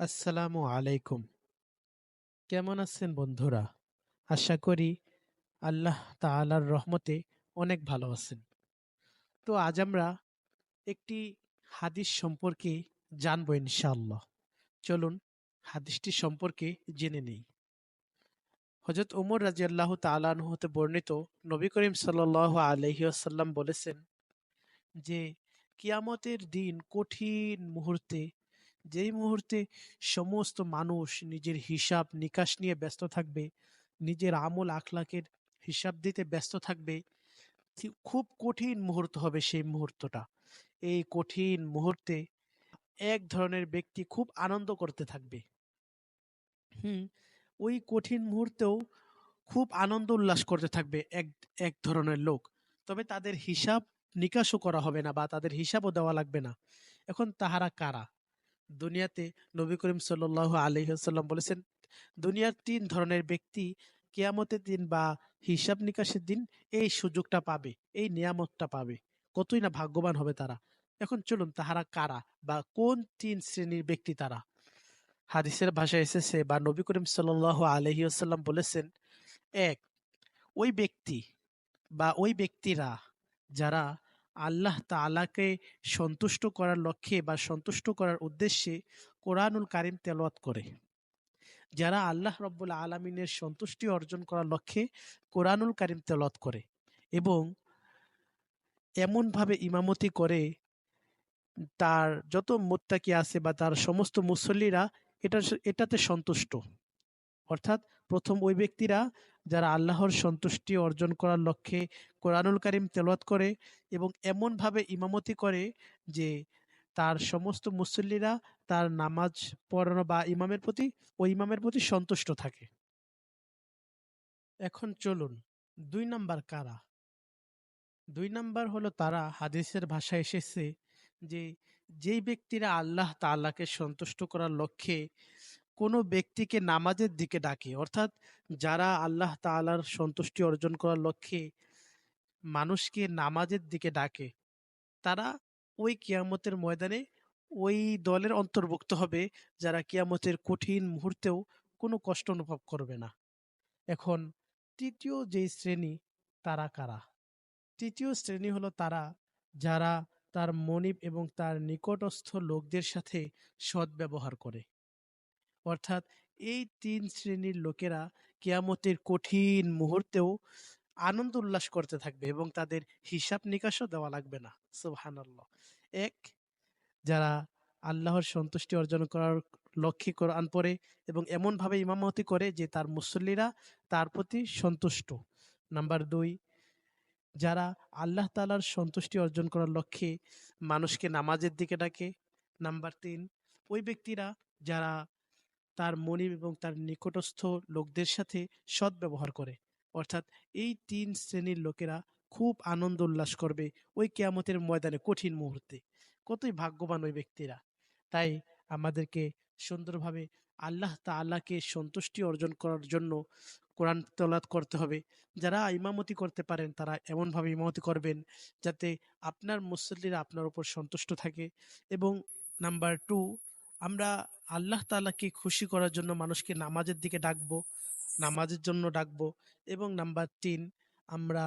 আসসালামু আলাইকুম। কেমন আছেন বন্ধুরা? আশা করি আল্লাহ তাআলার রহমতে অনেক ভালো আছেন। তো আজ আমরা একটি হাদিস সম্পর্কে জানব ইনশাআল্লাহ। চলুন হাদিসটি সম্পর্কে জেনে নেই। হজরত উমর রাজি আল্লাহ তালান হতে বর্ণিত নবী করিম সাল আলহি আসাল্লাম বলেছেন যে, কিয়ামতের দিন কঠিন মুহূর্তে যেই মুহূর্তে সমস্ত মানুষ নিজের হিসাব নিকাশ নিয়ে ব্যস্ত থাকবে, নিজের আমল আখলাকের হিসাব দিতে ব্যস্ত থাকবে খুব কঠিন মুহূর্ত হবে সেই মুহূর্তটা। এই কঠিন মুহূর্তে এক ধরনের ব্যক্তি খুব আনন্দ করতে থাকবে। হুম, ওই কঠিন মুহূর্তেও খুব আনন্দ উল্লাস করতে থাকবে এক এক ধরনের লোক। তবে তাদের হিসাব নিকাশও করা হবে না বা তাদের হিসাবও দেওয়া লাগবে না। এখন তাহারা কারা? দুনিয়াতে নবী করিম সাল আলহিহাল্লাম বলেছেন, দুনিয়ার তিন ধরনের ব্যক্তি কেয়ামতের দিন বা হিসাব নিকাশের দিন এই সুযোগটা পাবে, এই নিয়ামতটা পাবে। কতই না ভাগ্যবান হবে তারা। এখন চলুন তাহারা কারা বা কোন তিন শ্রেণির ব্যক্তি তারা? হাদিসের ভাষায় এসেছে, বা নবী করিম সাল আলহিউসাল্লাম বলেছেন, এক, ওই ব্যক্তি বা ওই ব্যক্তিরা যারা আল্লাহ তালাকে সন্তুষ্ট করার লক্ষ্যে বা সন্তুষ্ট করার উদ্দেশ্যে কোরআনুল কারিম তেলাওয়াত করে। যারা আল্লাহ রব্বুল আলমিনের সন্তুষ্টি অর্জন করার লক্ষ্যে কোরআনুল কারিম তেলাওয়াত করে এবং এমনভাবে ইমামতি করে, তার যত মোত্তাকি আছে বা তার সমস্ত মুসল্লিরা এটা এটাতে সন্তুষ্ট। অর্থাৎ প্রথম ওই ব্যক্তিরা যারা আল্লাহর সন্তুষ্টি অর্জন করার লক্ষ্যে কোরআনুল করিম তেলত করে এবং এমনভাবে ইমামতি করে যে তার সমস্ত মুসল্লিরা তার নামাজ পড়ানো বা ইমামের প্রতি, ওই ইমামের প্রতি সন্তুষ্ট থাকে। এখন চলুন, দুই নাম্বার কারা? দুই নাম্বার হলো তারা হাদিসের ভাষায় এসেছে যে, যেই ব্যক্তিরা আল্লাহ তাল্লাহকে সন্তুষ্ট করার লক্ষ্যে কোনো ব্যক্তিকে নামাজের দিকে ডাকে। অর্থাৎ যারা আল্লাহ তালার সন্তুষ্টি অর্জন করার লক্ষ্যে মানুষকে নামাজের দিকে ডাকে, তারা ওই কিয়ামতের ময়দানে ওই দলের অন্তর্ভুক্ত হবে যারা কিয়ামতের কঠিন মুহূর্তেও কোনো কষ্ট অনুভব করবে না। এখন তৃতীয় যে শ্রেণি, তারা কারা? তৃতীয় শ্রেণি হলো তারা যারা তার মনিব এবং তার নিকটস্থ লোকদের সাথে সদ্ব্যবহার করে। অর্থাৎ এই তিন শ্রেণির লোকেরা কেয়ামতের কঠিন মুহূর্তেও আনন্দ উল্লাস করতে থাকবে এবং তাদের হিসাব নিকাশও দেওয়া লাগবে না। সুবহানাল্লাহ। এক, যারা আল্লাহর সন্তুষ্টি অর্জন করার লক্ষ্যে কোরআন পড়ে এবং এমনভাবে ইমামতি করে যে তার মুসল্লিরা তার প্রতি সন্তুষ্ট। নাম্বার দুই, যারা আল্লাহ তালার সন্তুষ্টি অর্জন করার লক্ষ্যে মানুষকে নামাজের দিকে ডাকে। নাম্বার তিন, ওই ব্যক্তিরা যারা তার মনিব এবং তার নিকটস্থ লোকদের সাথে সদ্ব্যবহার করে। অর্থাৎ এই তিন শ্রেণির লোকেরা খুব আনন্দ উল্লাস করবে ওই কেয়ামতের ময়দানে কঠিন মুহূর্তে। কতই ভাগ্যবান ওই ব্যক্তিরা। তাই আমাদেরকে সুন্দরভাবে আল্লাহ তাল্লাহকে সন্তুষ্টি অর্জন করার জন্য কোরআন তলাত করতে হবে। যারা ইমামতি করতে পারেন, তারা এমনভাবে ইমামতি করবেন যাতে আপনার মুসল্লিরা আপনার উপর সন্তুষ্ট থাকে। এবং নাম্বার টু আমরা আল্লাহ তালাকে খুশি করার জন্য মানুষকে নামাজের দিকে ডাকবো, নামাজের জন্য ডাকবো এবং নাম্বার তিন, আমরা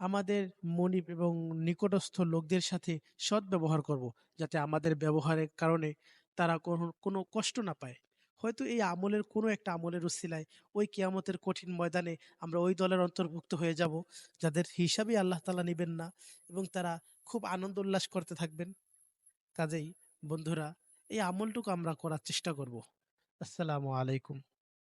আমাদের মনিব এবং নিকটস্থ লোকদের সাথে সৎ ব্যবহার করব যাতে আমাদের ব্যবহারের কারণে তারা কোনো কষ্ট না পায়। হয়তো এই আমলের কোনো একটা আমলের উসিলায় ওই কিয়ামতের কঠিন ময়দানে আমরা ওই দলের অন্তর্ভুক্ত হয়ে যাব যাদের হিসাবে আল্লাহ তালা নেবেন না এবং তারা খুব আনন্দ উল্লাস করতে থাকবেন। কাজেই বন্ধুরা এই আমলটুকু আমরা করার চেষ্টা করব। আসসালামু আলাইকুম।